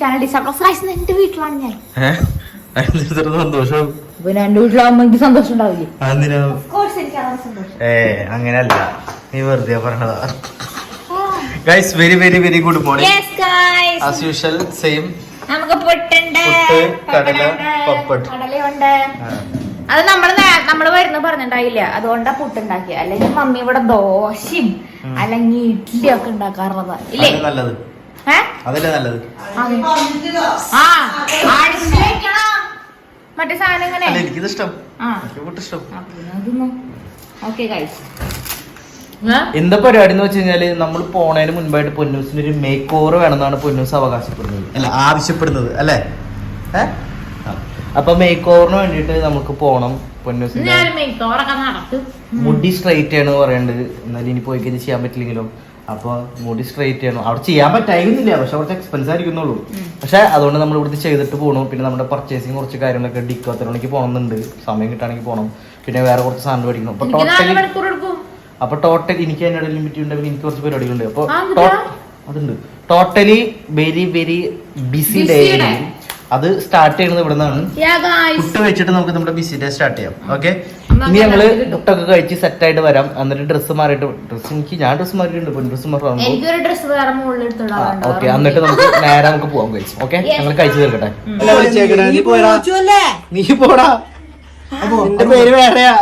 Channel ഡിസബ്സ്ക്രൈബ് എന്റെ വീട്ടിലാണ് ഞാൻ. സന്തോഷം? പിന്നെ എന്റെ വീട്ടിലാവുമ്പോ എനിക്ക് സന്തോഷം ഉണ്ടാവില്ലേ? ഏ അങ്ങനെയല്ല നീ വെറുതെ പറഞ്ഞതാ. Guys very very very good morning as usual same നമുക്ക് പുട്ടുണ്ട് പുട്ട്, കടല, പപ്പട്ട് പപ്പട്. കടലയുണ്ട്. അത് നമ്മൾ നേ- നമ്മൾ വരുന്ന പറഞ്ഞിട്ടുണ്ടായില്ല അതുകൊണ്ടാ പുട്ടുണ്ടാക്കിയ അല്ലെങ്കിൽ മമ്മി ഇവിടെ ദോശയും അല്ലെങ്കിൽ ഇഡ്ഡലി ഒക്കെ ഉണ്ടാക്കാറുള്ളതാ ഇല്ലേ? നല്ലത്? അതല്ലേ നല്ലത്? ആ അടിച്ച് വെക്കണം. മറ്റേ സാധനം എനിക്കിത് ഇഷ്ടം ഇഷ്ടം ഓക്കെ ഗൈസ് എന്താ പരിപാടി എന്ന് വെച്ച് കഴിഞ്ഞാൽ നമ്മൾ പോണതിന് മുൻപായിട്ട് പൊന്നൂസിന് ഒരു മേക്ക് ഓവർ വേണമെന്നാണ് പൊന്നൂസ് അവകാശപ്പെടുന്നത്. അല്ല ആവശ്യപ്പെടുന്നത് അല്ലേ. അപ്പൊ മേക്ക് ഓവറിന് വേണ്ടിട്ട് നമുക്ക് പോണം പൊന്നൂസിന് മുടി സ്ട്രൈറ്റ് ആണ് പറയേണ്ടത് എന്നാലും ഇനി പോയി കഴിഞ്ഞാൽ ചെയ്യാൻ പറ്റില്ലെങ്കിലോ? അപ്പൊ മുടി സ്ട്രൈറ്റ് ചെയ്യണം. അവിടെ ചെയ്യാൻ പറ്റായിരുന്നില്ല പക്ഷെ കുറച്ച് എക്സ്പെൻസ് ആയിരിക്കുന്നുള്ളൂ. പക്ഷെ അതുകൊണ്ട് നമ്മൾ ഇവിടുത്തെ ചെയ്തിട്ട് പോകണം പിന്നെ നമ്മുടെ പർച്ചേസിങ് കുറച്ച് കാര്യങ്ങളൊക്കെ ഡിക്കോത്തരണിക്ക് പോകണമെന്നുണ്ട് സമയം കിട്ടുകയാണെങ്കിൽ പോകണം പിന്നെ വേറെ കുറച്ച് സാധനം മേടിക്കണം. അപ്പൊ ടോട്ടൽ അപ്പൊ ടോട്ടൽ എനിക്ക് അതിനിടെ ലിമിറ്റ് ഉണ്ടെങ്കിൽ എനിക്ക് കുറച്ച് പരിപാടികളുണ്ട്. അപ്പൊ ആ, അതുണ്ട്. Totally very very busy day day. അത് സ്റ്റാർട്ട് ചെയ്യുന്നത് ഇവിടെ നിന്നാണ് യാ ഗൈസ് ഫുഡ് വെച്ചിട്ട് നമുക്ക് നമ്മുടെ ബിസി ഡേ സ്റ്റാർട്ട് ചെയ്യാം. ഓക്കെ ഇനി ഞങ്ങൾ പുട്ടൊക്കെ കഴിച്ച് സെറ്റ് ആയിട്ട് വരാം. എന്നിട്ട് ഡ്രസ്സ് മാറിയിട്ട് ഡ്രസ്സ് എനിക്ക് ഞാൻ ഡ്രസ്സ് മാറിയിട്ടുണ്ട്. ഡ്രസ്സ് എടുത്തിടാറുണ്ട് ഓക്കെ എന്നിട്ട് നമുക്ക് നേരെ നമുക്ക് പോവാം കഴിച്ചു ഓക്കെ. ഞങ്ങൾ കഴിച്ചു തീർക്കട്ടെ. നീ നീ പോടാ. നിന്റെ പേര് വേറെയാ.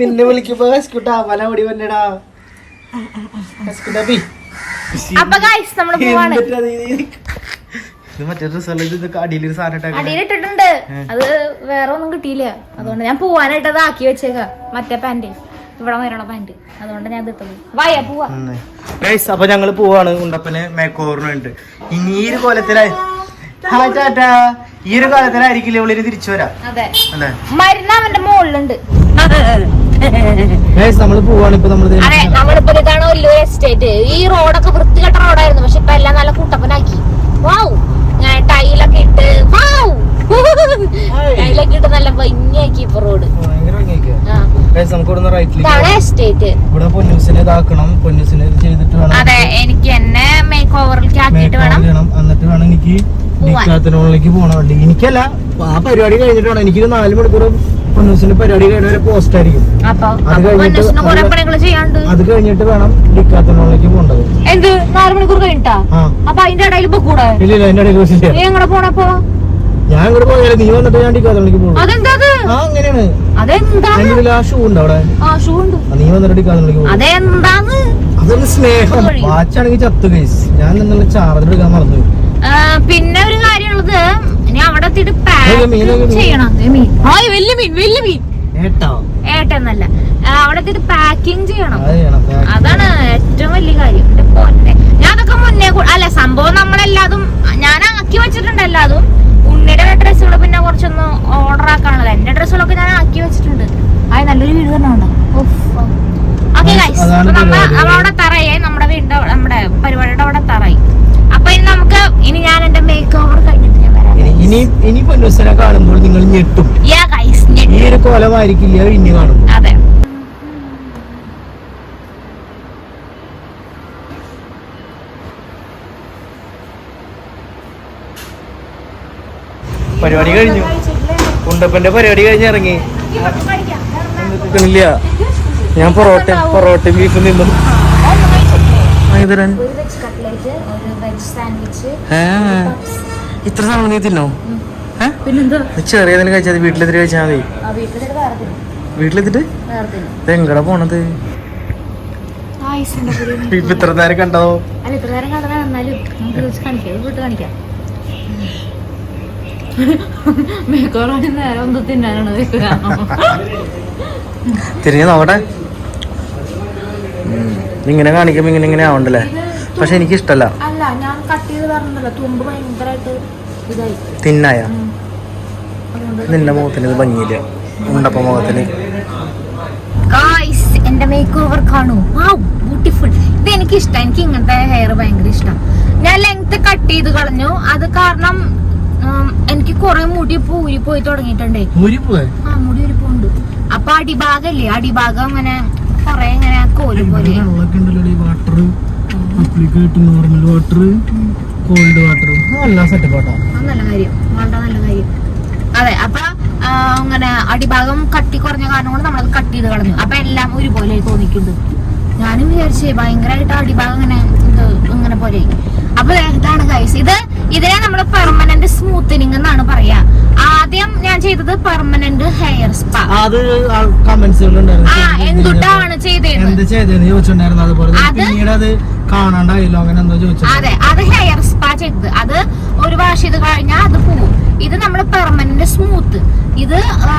നിന്നെ വിളിക്കുമ്പോ ഹസ്കുട്ടാ പല ഓടി വന്നടാ. ഹസ്കുട്ടാ ബി അപ്പൊ ഗൈസ് നമ്മൾ പോവാണ്. എന്നിട്ട് അത് ഇത് ഇത് മറ്റേ ഡ്രസ്സല്ല ഇത് അടിയിലൊരു സാധനം അടിയിലിട്ടിട്ടുണ്ട്. അത് വേറെ ഒന്നും കിട്ടിയില്ല. അതുകൊണ്ട് ഞാൻ പോവാനായിട്ട് അത് ആക്കി വെച്ചേക്കാം. മറ്റേ പാന്റ് ഇവിടെ വരണ പാന്റ് അതുകൊണ്ട് ഞാൻ ഇതിട്ടത് വായ പോവാ. അപ്പൊ ഞങ്ങൾ പോവാണ്. ഉണ്ടപ്പന് മേക്ക് ഓവറിന് വേണ്ടി ഇനി ഈ ഒരു കോലത്തിലായി ഈ ഒരു കാലത്തിലായിരിക്കില്ല ഇവളിന് തിരിച്ചു വരാം? അതെ. അല്ലേ? മരുന്ന് അവന്റെ മുകളിലുണ്ട് നമ്മൾ പോവാണ് ഇപ്പൊ നമ്മൾ അതെ നമ്മളിപ്പോ ഇതാണ് വലിയൊരു എസ്റ്റേറ്റ് ഈ റോഡൊക്കെ വൃത്തികെട്ട റോഡായിരുന്നു പക്ഷെ ഇപ്പൊ എല്ലാം നല്ല കൂട്ടപ്പനാക്കി. വാവ് ഞാൻ ടൈലൊക്കെ ഇട്ട് വാവ് ടൈലൊക്കെ ഇട്ട് നല്ല ഭംഗിയാക്കി ഇപ്പൊ റോഡ് അതെ എനിക്ക് എന്നെ മേക്ക് ഓവറിലേക്ക് ആക്കിയിട്ട് വേണം. എന്നിട്ട് വേണം എനിക്ക് പോവാൻ. ഡിക്കാത്തനോളിലേക്ക് പോകണം വണ്ടി. എനിക്കല്ല ആ പരിപാടി കഴിഞ്ഞിട്ട് വേണം. എനിക്ക് നാല് മണിക്കൂർ പൊന്നൂസിന്റെ പരിപാടി കഴിഞ്ഞ പോസ്റ്റ് ആയിരിക്കും. അത് കഴിഞ്ഞിട്ട് അത് ചെയ്യാണ്ട് അത് കഴിഞ്ഞിട്ട് വേണം ഡിക്കാത്തനോളിലേക്ക് പോകേണ്ടത്. എന്ത്? നാല് മണിക്കൂർ കഴിഞ്ഞിട്ടാ? അപ്പൊ അതിന്റെ ഇടയിൽ ഇല്ല ഇല്ല എന്റെ ഇടയിൽ ഞാൻ ഇങ്ങോട്ട് പോയാലും നീ വന്നിട്ട് ഞാൻ ഡിക്കാത്തനോളിലേക്ക് പോകും അതെന്താ? ആ അങ്ങനെയാണ്. അതെന്താ? ആ ഷൂ ഉണ്ട് അവിടെ. ആ ഷൂ ഉണ്ട് നീ വന്നിട്ട് ഡിക്കാത്തനോളിലേക്ക് പോകും അതെന്താന്ന്? അതൊരു സ്നേഹം. വാച്ചാണെങ്കിൽ ചത്തു കേസ് ഞാൻ നിന്നുള്ള ചാർജ് എടുക്കാൻ മറന്നു പിന്നെ ഒരു കാര്യമുള്ളത് ഇനി അവിടെ എത്തിയിട്ട് പാക്ക് ചെയ്യണം. മീൻ. വലിയ മീൻ വലിയ മീൻ. ഏട്ടോ. ഏട്ടെന്നല്ല ആ, അവിടെ എത്തിയിട്ട് പാക്കിങ് ചെയ്യണം. അത് ചെയ്യണം അതാണ് ഏറ്റവും വലിയ കാര്യം. എന്റെ പൊന്നെ. മുന്നേ അല്ല സംഭവം നമ്മളെല്ലാതും ഞാൻ ആക്കി വെച്ചിട്ടുണ്ട് എല്ലാതും. ഡ്രസ്സുകൾ പിന്നെ കുറച്ചൊന്ന് ഓർഡർ ആക്കാനുള്ളത്. എന്റെ ഡ്രസ്സുകളൊക്കെ ഞാൻ ആക്കി വെച്ചിട്ടുണ്ട്. അത് നല്ലൊരു വീട് തന്നെ ഉണ്ടോ ഓക്കെ ഗൈസ്. നമ്മളവിടെ തറയായി നമ്മുടെ വീടിന്റെ നമ്മുടെ പരിപാടിയുടെ അവിടെ തറയായി അപ്പൊ ഇനി നമുക്ക് ഇനി ഞാൻ എന്റെ മേക്ക് ഓവർ കഴിഞ്ഞിട്ട് ഞാൻ വരാം ഇനി- ഇനി പൊന്നൂസിനെ കാണുമ്പോൾ നിങ്ങൾ ഞെട്ടും. ഈ ഒരു കോലമായിരിക്കില്ല ഇനി കാണും അതെ. പരിപാടി കഴിഞ്ഞു. കുണ്ടപ്പന്റെ പരിപാടി കഴിഞ്ഞ് ഇറങ്ങി. നിൽക്കണില്ല ഞാൻ പൊറോട്ട പൊറോട്ടയും ബീഫും നിന്നു മൈതരൻ വെജ് കട്ട്ലേറ്റ് ഒരു വെജ് സാൻഡ്വിച്ച് ഏ ഇത്ര സാധനം നീ തിന്നോ? ചെറിയ കഴിച്ചാൽ വീട്ടിലെത്തിട്ട് കഴിച്ചാൽ മതി. വീട്ടിലെത്തിട്ട് എങ്ങടാ പോണത്? ഇപ്പൊ ഇത്ര നേരം കണ്ടോ അല്ല ഇത്ര നേരം കണ്ടതാ. എന്നാലും നമുക്ക് കാണിക്കാം. ഇത് കാണിക്കാം. മേക്കോറാണ് നേരെ ഒന്ന് തിന്നാനാണ് തിരിഞ്ഞു നോക്കട്ടെ. ഇങ്ങനെ കാണിക്കുമ്പോ ഇങ്ങനെ ഇങ്ങനെ ആവണ്ടല്ലേ? പക്ഷെ എനിക്ക് ഇഷ്ടല്ല. തിന്നായ. നിന്റെ മുഖത്തിന് ഇത് ഭംഗിയില്ല. ഉണ്ടപ്പ മുഖത്തിന്. എന്റെ മേക്ക് ഓവർ കാണൂ. വാവ് ബ്യൂട്ടിഫുൾ ഇത് എനിക്ക് ഇഷ്ടം എനിക്ക് ഇങ്ങനത്തെ ഹെയർ ഭയങ്കര ഇഷ്ടം. ഞാൻ ലെങ്ത് കട്ട് ചെയ്ത് കളഞ്ഞു. അത് കാരണം എനിക്ക് കുറെ മുടി ഊരി പോയി തുടങ്ങിയിട്ടുണ്ടേ ആ മുടി ഒരു പൂണ്ട് അപ്പൊ അടിഭാഗല്ലേ? അടിഭാഗം അങ്ങനെ കൊറേ ഇങ്ങനെ കോൽ പോലെ. വാട്ടർ അപ്ലിക്കേറ്റ് നോർമൽ വാട്ടർ കോൾഡ് വാട്ടർ നല്ല സെറ്റപ്പ് കാര്യം. വളരെ നല്ല കാര്യം. അതെ അപ്പൊ അങ്ങനെ അടിഭാഗം കട്ടി കുറഞ്ഞ കാരണം കൊണ്ട് നമ്മളത് കട്ട് ചെയ്ത് കളഞ്ഞു. അപ്പൊ എല്ലാം ഒരുപോലെ തോന്നിക്കുന്നുണ്ട് ഞാനും വിചാരിച്ചേ ഭയങ്കരമായിട്ട് അടിഭാഗം ഇങ്ങനെ ഇത് ഇങ്ങനെ പോലെ. അപ്പൊ ഇതാണ് ഗൈസ് ഇത് ഇതിനെ നമ്മൾ പെർമനന്റ് സ്മൂത്തനിങ് എന്നാണ് പറയാ. ആദ്യം ഞാൻ ചെയ്തത് പെർമനന്റ് ഹെയർ സ്പാ അത് ആ എന്തുട്ടാണ് ചെയ്തത് ചോദിച്ചിട്ടുണ്ടായിരുന്നു അതുപോലെ അത് പിന്നീട് അത് കാണാണ്ടായില്ലോ അങ്ങനെ എന്തോ ചോദിച്ചു അതെ അത് ഹെയർ സ്പാ ചെയ്തത്. അത് ഒരു വാഷ് ചെയ്ത് കഴിഞ്ഞാൽ അത് പോവും. ഇത് നമ്മൾ പെർമനന്റ് സ്മൂത്ത് ഇത് ആ,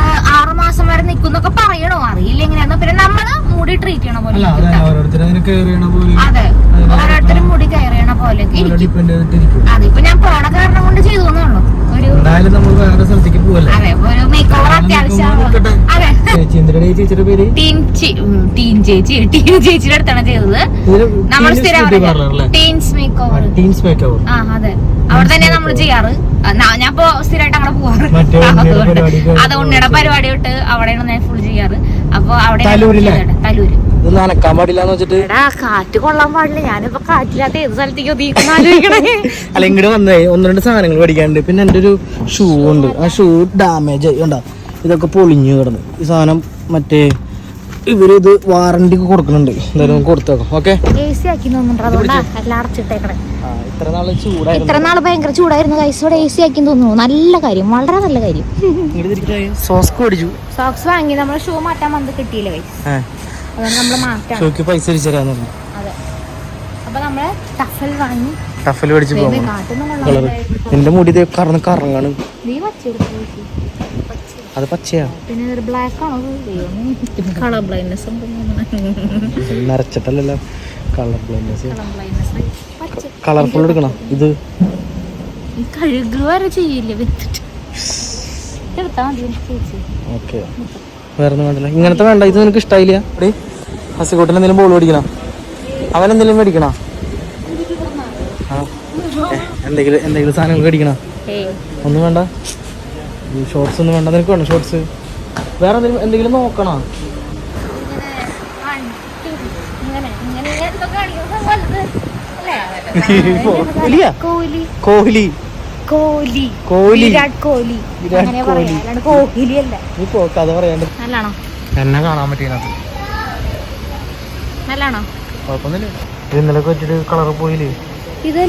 മാസം വരെ നിൽക്കുന്നൊക്കെ പറയണോ? അറിയില്ല എങ്ങനെയാന്ന്. പിന്നെ നമ്മൾ മുടി ട്രീറ്റ് ചെയ്യണ പോലെ അതെ. ഓരോരുത്തരും മുടി കെയർ ചെയ്യണ പോലെ അതിപ്പോ ഞാൻ പോണ കാരണം കൊണ്ട് ചെയ്തു ഒരു അതെ ഒരു മേക്ക് ഓവർ. അതെ. ടീൻ ചേച്ചി ടീൻ ചേച്ചിയുടെ അടുത്താണ് ചെയ്തത്. നമ്മൾ സ്ഥിരം? Teens Makeover Teens Makeover ആ അതെ. അവിടെ തന്നെ നമ്മൾ ചെയ്യാറ്. ഞാൻ ഇപ്പോ സ്ഥിരമായിട്ട് അങ്ങനെ പോവാറ്. അതുകൊണ്ട് പരിപാടിക്ക് അത് ഉണ്ണിയുടെ പരിപാടി തൊട്ട് അവിടെയാണ് ഞാൻ ഫുൾ ചെയ്യാറ്. അപ്പൊ അവിടെ? തലൂര്. നനക്കാൻ പാടില്ല എന്ന് വെച്ചിട്ട് കാറ്റ് കൊള്ളാൻ പാടില്ല. ഞാനിപ്പോ കാറ്റില്ലാത്ത ഏത് സ്ഥലത്തേക്ക് ആലോചിക്കണേ? അല്ല ഇങ്ങോട്ട് വന്നേ. ഒന്ന് രണ്ട് സാധനങ്ങൾ മേടിക്കാനുണ്ട്. പിന്നെ എന്റെ ഒരു ഷൂ ഉണ്ട്. ആ ഷൂ ഡാമേജ് ആയി. കണ്ടോ? ഇതൊക്കെ പൊളിഞ്ഞു കിടന്നു. ഈ സാധനം മറ്റേ ഇവർ ഇത് വാറണ്ടി കൊടുക്കുന്നുണ്ട്. എന്തായാലും കൊടുത്തേക്കാം ഓക്കെ ഇത്ര നാൾ ചൂടായിരുന്നു. ഇത്ര നാൾ ഭയങ്കര ചൂടായിരുന്നു കൈസോടെ എ സി ആക്കി തോന്നുന്നു. നല്ല കാര്യം. വളരെ നല്ല കാര്യം. സോക്സ് മേടിച്ചു. സോക്സ് വാങ്ങി. നമ്മൾ ഷൂ മാറ്റാൻ വന്ന് കിട്ടിയില്ല അതുകൊണ്ട് ഷൂക്ക് പൈസ അതെ. അപ്പൊ നമ്മൾ ടഫൽ വാങ്ങി. ടഫൽ മേടിച്ചു പോകും എന്റെ മുടി കറന്ന് കറങ്ങാണ്. നീ വച്ചു. അത് പച്ചയാ. പിന്നെ ഒരു ബ്ലാക്ക് ആണോ. കളർ ബ്ലൈൻഡ്നെസ് നരച്ചിട്ടല്ലല്ലോ. കളർ ബ്ലൈൻഡ്നസ് കളർ ബ്ലൈൻഡ്നെസ് പച്ച കളർഫുൾ എടുക്കണം. ഇത്. ഈ കഴുകുക വരെ ചെയ്യില്ല വിത്തിട്ട് ഓക്കെ. വേറെ ഒന്നും വേണ്ടല്ലോ. ഇങ്ങനത്തെ വേണ്ട. ഇത് നിനക്ക് ഇഷ്ടായില്ല. എടീ ഹസിക്കോട്ടിന് എന്തെങ്കിലും ബോൾ മേടിക്കണം? അവൻ എന്തെങ്കിലും മേടിക്കണ? എന്തെങ്കിലും എന്തെങ്കിലും സാധനങ്ങൾ മേടിക്കണോ? ഒന്നും വേണ്ട. ഷോർട്സ് ഒന്നും വേണ്ട നിനക്ക് വേണം ഷോർട്സ് വേറെ എന്തെങ്കിലും എന്തെങ്കിലും നോക്കണോ. കോഹ്ലി കോഹ്ലി. കോഹ്ലി. കോഹ്ലി. വിരാട് കോഹ്ലി. വിരാട് കോഹ്ലി. കോഹ്ലി അല്ല. നീ പോ കഥ പറയാണ്ട്. നല്ലാണോ എന്നെ കാണാൻ പറ്റിയത് നല്ലാണോ കുഴപ്പമൊന്നുമില്ല. ഇത് ഇന്നലെ വെച്ചിട്ട് കളർ പോയില്ലേ? ഇത്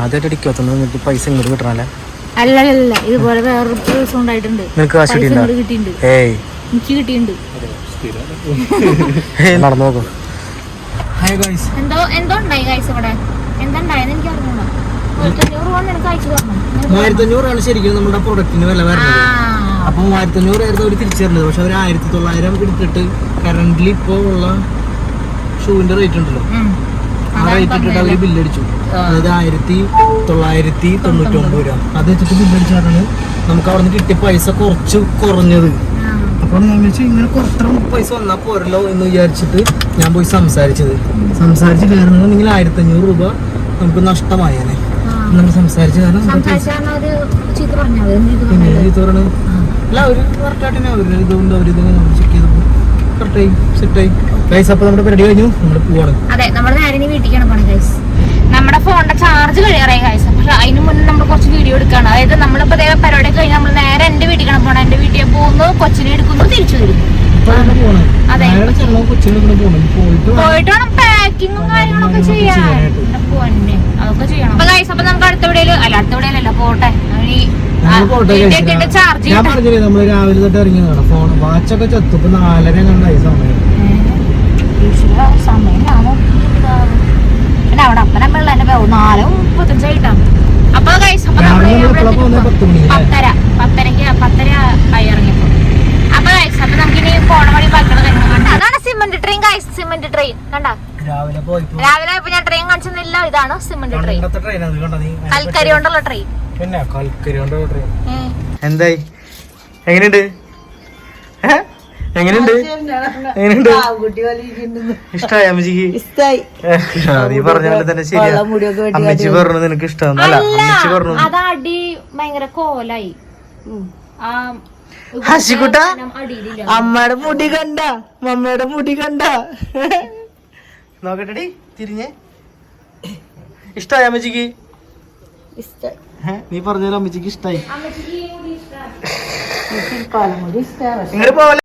ആദ്യമായിട്ട് അടിക്കാത്ത പൈസ ഇങ്ങോട്ട് കിട്ടണല്ലേ അല്ല അല്ല അല്ല. ഇതുപോലെ വേറൊരു ദിവസം ഉണ്ടായിട്ടുണ്ട് നിനക്ക് കാശ് കിട്ടിയിട്ടുണ്ടോ. ഏയ്. എനിക്ക് കിട്ടിയിട്ടുണ്ട്. നടന്നു നോക്കും. ഹായ് ഗൈസ് എന്തോ എന്തോ ഉണ്ടായി കാഴ്ച ഇവിടെ? എന്താ ഉണ്ടായെന്ന് എനിക്ക് അറിഞ്ഞൂടാ. തൊണ്ണൂറ് രൂപ നിനക്ക് അയച്ചു തരണം. മൂവായിരത്തി ശരിക്കും നമ്മുടെ പ്രൊഡക്റ്റിന് വില വരുന്നത്. അപ്പൊ മൂവായിരത്തി അഞ്ഞൂറായിരുന്നു അവർ തിരിച്ചു പക്ഷെ അവർ ആയിരത്തി തൊള്ളായിരം എടുത്തിട്ട് കറന്റ്ലി ഇപ്പോൾ ഉള്ള ഷൂവിന്റെ റേറ്റ് ഉണ്ടല്ലോ. ആ റേറ്റ് ഇട്ടിട്ട് അവർ ബില്ലടിച്ചു അതായത് ആയിരത്തി തൊള്ളായിരത്തി തൊണ്ണൂറ്റി ഒമ്പത് രൂപ. അത് വെച്ചിട്ട് ബില്ലടിച്ചാണ് നമുക്ക് അവിടെ നിന്ന് കിട്ടിയ പൈസ കുറച്ച് കുറഞ്ഞത്. അപ്പോൾ ഞാൻ വിളിച്ചു ഇങ്ങനെ കുറത്ര പൈസ വന്നാൽ പോരല്ലോ എന്ന് വിചാരിച്ചിട്ട് ഞാൻ പോയി സംസാരിച്ചത്. സംസാരിച്ച് കയറുന്നുണ്ടെങ്കിൽ ആയിരത്തി അഞ്ഞൂറ് രൂപ നമുക്ക് നഷ്ടമായേനെ. നമ്മൾ സംസാരിച്ച കാരണം അല്ല അവർ കറക്റ്റായിട്ട് അവർ ഇതുകൊണ്ട് അവർ നമ്മൾ ചെക്ക് ചെയ്തപ്പോൾ കറക്റ്റായി സെറ്റായി ഗൈസ് അപ്പോൾ നമ്മുടെ പരിപാടി കഴിഞ്ഞു. നമ്മൾ പോവാണ്. അതെ നമ്മൾ നേരെ വീട്ടിലേക്കാണ് പോണേ ഗൈസ് നമ്മുടെ ഫോണിന്റെ ചാർജ് കഴിയാറായി കാഴ്ച പക്ഷെ അതിന് മുന്നേ നമ്മൾ കുറച്ച് വീഡിയോ എടുക്കുകയാണ് അതായത് നമ്മളിപ്പോ ഇതേ പരിപാടി കഴിഞ്ഞ് നമ്മൾ നേരെ എന്റെ വീട്ടിൽ പോണേ. എന്റെ വീട്ടിൽ പോകുന്നു കൊച്ചിനെ എടുക്കുന്നു തിരിച്ചു വരും. പോകണം അതെ. പോകണം പോയിട്ട് വേണം. പാക്കിങ്ങും കാര്യങ്ങളൊക്കെ ചെയ്യാൻ. അതൊക്കെ ചെയ്യണം. അപ്പൊ ഗൈസ് അപ്പൊ നമുക്ക് അടുത്ത വീഡിയോയിൽ അല്ല അടുത്ത വീഡിയോയിലല്ല പോട്ടെ. ഞങ്ങൾ പോട്ടെ guys. ചാർജ് ഞാൻ പറഞ്ഞില്ലേ നമ്മൾ രാവിലെ തൊട്ട് ഇറങ്ങിയതാണ്. ഫോൺ വാച്ചൊക്കെ ചത്തു. ഇപ്പൊ നാലര കണ്ടായി സമയം സമയം ഞാൻ നോക്കിയിട്ടാണ്. പിന്നെ അവിടെ അപ്പന വെള്ളം വേവും നാലോ മുപ്പത്തഞ്ചായിട്ടാണ് അപ്പൊ ഗൈസ് അപ്പൊ നമ്മൾ രാവിലെ ഇവിടെ എപ്പോഴാ പോകുന്നത്? പത്ത് മണി അല്ലേ? പത്തര. പത്തരക്ക് പത്തര ആയി ഇറങ്ങിപ്പോ അപ്പൊ ഗൈസ് അപ്പൊ നമുക്ക് ഇനി പോണ വഴി ബാക്കിയുള്ള കാര്യങ്ങൾ അതാണ് cement train guys cement train. കണ്ട? രാവിലെ പോയപ്പോ ഞാൻ ട്രെയിൻ കാണിച്ചെന്നില്ല ഇതാണ് സിമന്റ് ട്രെയിൻ. പണ്ടത്തെ ട്രെയിൻ അത് കണ്ടോ നീ കൽക്കരി കൊണ്ടുള്ള ട്രെയിൻ. പിന്നെ കൽക്കരി കൊണ്ടുള്ള ട്രെയിൻ. എന്തായി? എങ്ങനെയുണ്ട്? ഏ? എങ്ങനെയുണ്ട്? എങ്ങനെയുണ്ട്? ഇഷ്ടായി അമ്മച്ചിക്ക്? ആ, നീ പറഞ്ഞ പോലെ തന്നെ ശരിയാ. അമ്മച്ചി പറഞ്ഞു നിനക്ക് ഇഷ്ടമാണ് അല്ല അമ്മച്ചി പറഞ്ഞു അത് അടി ഭയങ്കര കോലായി. ആ ഹസിക്കുട്ട? അമ്മയുടെ മുടി കണ്ട മമ്മയുടെ മുടി കണ്ട. നോക്കട്ടെടി തിരിഞ്ഞേ. ഇഷ്ടായ അമ്മച്ചിക്ക്? നീ പറഞ്ഞാലും അമ്മച്ചിക്ക് ഇഷ്ടായി. അമ്മച്ചിക്ക് ഈ മുടി ഇഷ്ടാ പാലമുടി ഇഷ്ടമാണ് ഇങ്ങോട്ട് പോലെ